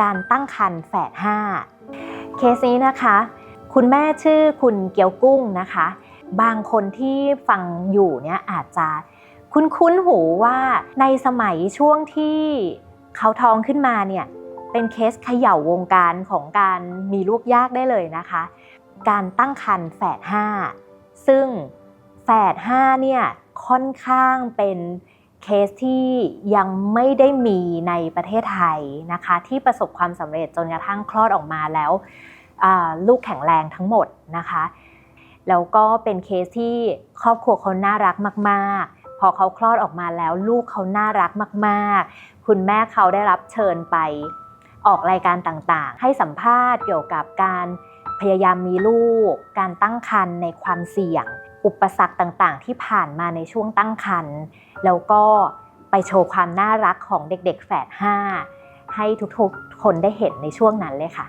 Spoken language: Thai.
การตั้งครรภ์แฝด5เคสนี้นะคะ คุณแม่ชื่อคุณเกียวกุ้งนะคะ บางคนที่ฟังอยู่เนี่ยอาจจะคุ้นๆหูว่าในสมัยช่วงที่เขาท้องขึ้นมาเนี่ยเป็นเคสเขย่าวงการของการมีลูกยากได้เลยนะคะ การตั้งครรภ์แฝด5ซึ่งแฝด5เนี่ยค่อนข้างเป็น เคสที่ยังไม่ได้มีในประเทศไทยนะคะ ที่ประสบความสำเร็จจนกระทั่งคลอดออกมาแล้วลูกแข็งแรงทั้งหมดนะคะ แล้วก็เป็นเคสที่ครอบครัวเขาน่ารักมาก ๆ พอเขาคลอดออกมาแล้วลูกเขาน่ารักมาก ๆ คุณแม่เขาได้รับเชิญไปออกรายการต่างๆ ให้สัมภาษณ์เกี่ยวกับการพยายามมีลูก การตั้งครรภ์ในความเสี่ยง อุปสรรคต่างๆ ที่ผ่านมาในช่วงตั้งครรภ์แล้วก็ไปโชว์ความน่ารักของเด็กๆแฝด5ให้ทุกๆคนได้เห็นในช่วงนั้นเลยค่ะ